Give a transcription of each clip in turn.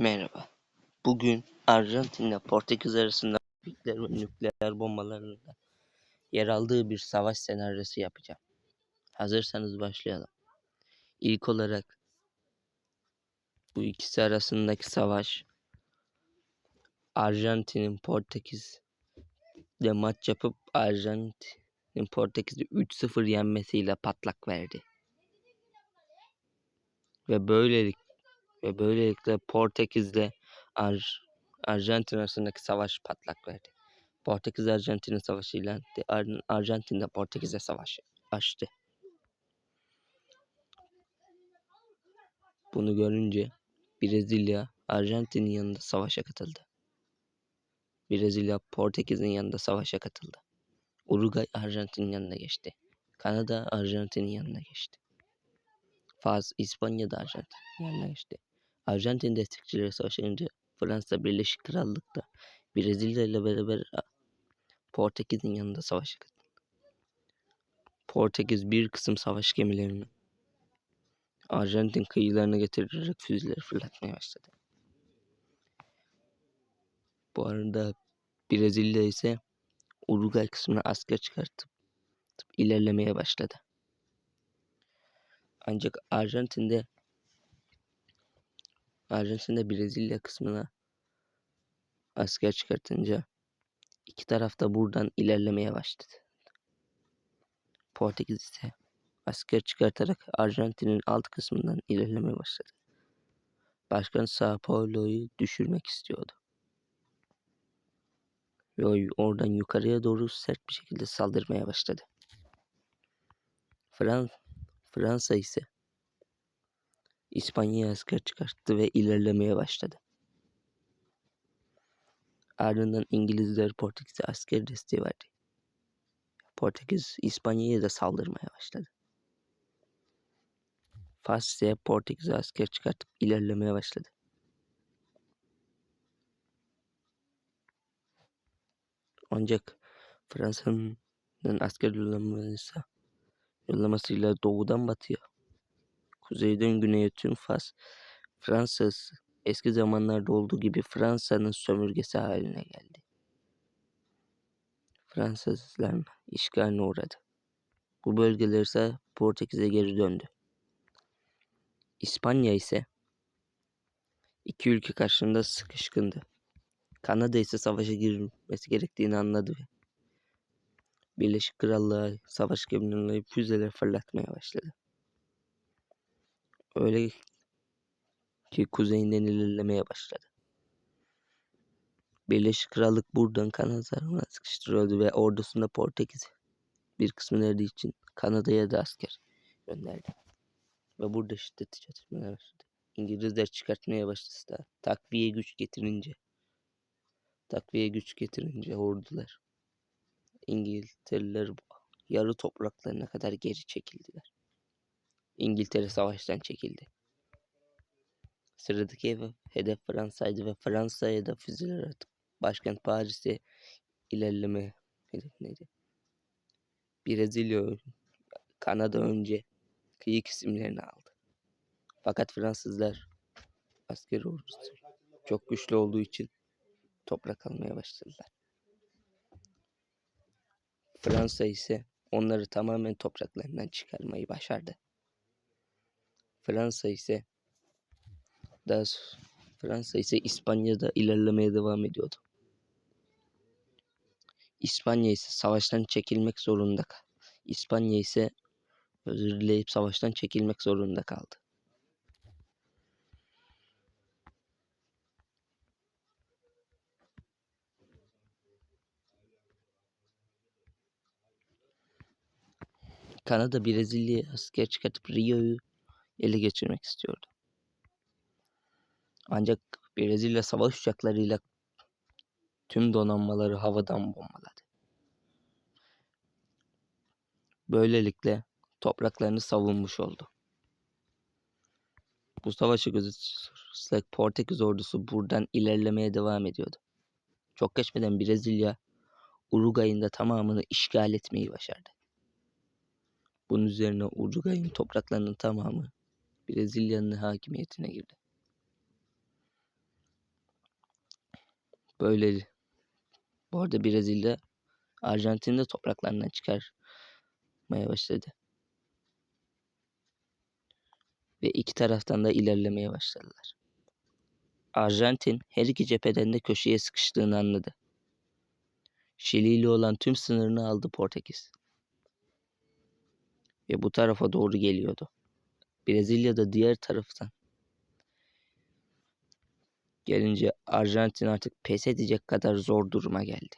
Merhaba. Bugün Arjantin ile Portekiz arasında nükleer ve nükleer bombalarının yer aldığı bir savaş senaryosu yapacağım. Hazırsanız başlayalım. İlk olarak bu ikisi arasındaki savaş Arjantin'in Portekiz ile maç yapıp Arjantin'in Portekiz'i 3-0 yenmesiyle patlak verdi. Ve böylelikle ve böylelikle Portekiz'le Ar Arjantin arasındaki savaş patlak verdi. Portekiz Arjantin'in savaşıyla Ar Arjantin de Portekiz'e savaş açtı. Bunu görünce Brezilya Arjantin'in yanında savaşa katıldı. Brezilya Portekiz'in yanında savaşa katıldı. Uruguay Arjantin'in yanına geçti. Kanada Arjantin'in yanına geçti. Faz İspanya da Arjantin'in yanına geçti. Arjantin destekçileri savaşınca Fransa Birleşik Krallık'ta Brezilya ile beraber Portekiz'in yanında savaşa katıldı. Portekiz bir kısım savaş gemilerini Arjantin kıyılarına getirerek füzeleri fırlatmaya başladı. Bu arada Brezilya ise Uruguay kısmına asker çıkartıp ilerlemeye başladı. Ancak Arjantin'de Arjantin'de Brezilya kısmına asker çıkartınca iki taraf da buradan ilerlemeye başladı. Portekiz ise asker çıkartarak Arjantin'in alt kısmından ilerlemeye başladı. Başkan Sao Paulo'yu düşürmek istiyordu. Ve oradan yukarıya doğru sert bir şekilde saldırmaya başladı. Frans Fransa ise İspanya'ya asker çıkarttı ve ilerlemeye başladı. Ardından İngilizler Portekiz'e asker desteği verdi. Portekiz İspanya'ya da saldırmaya başladı. Fas ise Portekiz'e asker çıkartıp ilerlemeye başladı. Ancak Fransa'nın asker yollaması, yollamasıyla doğudan batıya kuzeyden güneye tüm Fas, Fransız eski zamanlarda olduğu gibi Fransa'nın sömürgesi haline geldi. Fransızlar işgaline uğradı. Bu bölgeler ise Portekiz'e geri döndü. İspanya ise iki ülke karşısında sıkışkındı. Kanada ise savaşa girmesi gerektiğini anladı ve Birleşik Krallığa savaş gemilerine füzeler fırlatmaya başladı. Öyle ki kuzeyinden ilerlemeye başladı. Birleşik Krallık buradan Kanada'ya sıkıştırıyordu ve ordusunda Portekiz bir kısmı nerede için Kanada'ya da asker gönderdi. Ve burada şiddetli çatışmalar başladı. İngilizler çıkartmaya başladı. Takviye güç getirince takviye güç getirince ordular İngiltereler yarı topraklarına kadar geri çekildiler. İngiltere savaştan çekildi. Sıradaki hedef Fransa'ydı ve Fransa'ya da füzeler atıp başkent Paris'e ilerleme hedefindeydi. Brezilya, Kanada önce kıyı kesimlerini aldı. Fakat Fransızlar asker ordusu çok güçlü olduğu için toprak almaya başladılar. Fransa ise onları tamamen topraklarından çıkarmayı başardı. Fransa ise daha Fransa ise İspanya'da ilerlemeye devam ediyordu. İspanya ise savaştan çekilmek zorunda kaldı. İspanya ise özür dileyip savaştan çekilmek zorunda kaldı. Kanada Brezilya'ya asker çıkartıp Rio'yu ele geçirmek istiyordu. Ancak Brezilya savaş uçaklarıyla tüm donanmaları havadan bombaladı. Böylelikle topraklarını savunmuş oldu. Bu savaşı gözetirsek Portekiz ordusu buradan ilerlemeye devam ediyordu. Çok geçmeden Brezilya Uruguay'ın da tamamını işgal etmeyi başardı. Bunun üzerine Uruguay'ın topraklarının tamamı Brezilya'nın hakimiyetine girdi. Böyle bu arada Brezilya Arjantin'in de topraklarından çıkarmaya başladı. Ve iki taraftan da ilerlemeye başladılar. Arjantin her iki cepheden de köşeye sıkıştığını anladı. Şili ile olan tüm sınırını aldı Portekiz. Ve bu tarafa doğru geliyordu. Brezilya da diğer taraftan gelince Arjantin artık pes edecek kadar zor duruma geldi.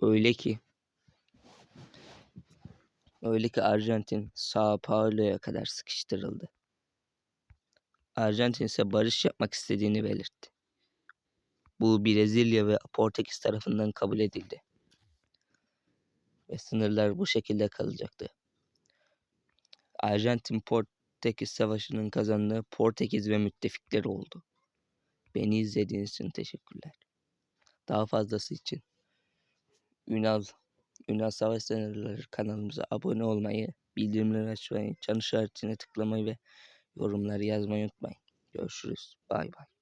Öyle ki öyle ki Arjantin Sao Paulo'ya kadar sıkıştırıldı. Arjantin ise barış yapmak istediğini belirtti. Bu Brezilya ve Portekiz tarafından kabul edildi. Ve sınırlar bu şekilde kalacaktı. Arjantin Portekiz Savaşı'nın kazandığı Portekiz ve müttefikleri oldu. Beni izlediğiniz için teşekkürler. Daha fazlası için Ünal Ünal Savaş Senaryoları kanalımıza abone olmayı, bildirimleri açmayı, çan işaretine tıklamayı ve yorumları yazmayı unutmayın. Görüşürüz. Bay bay.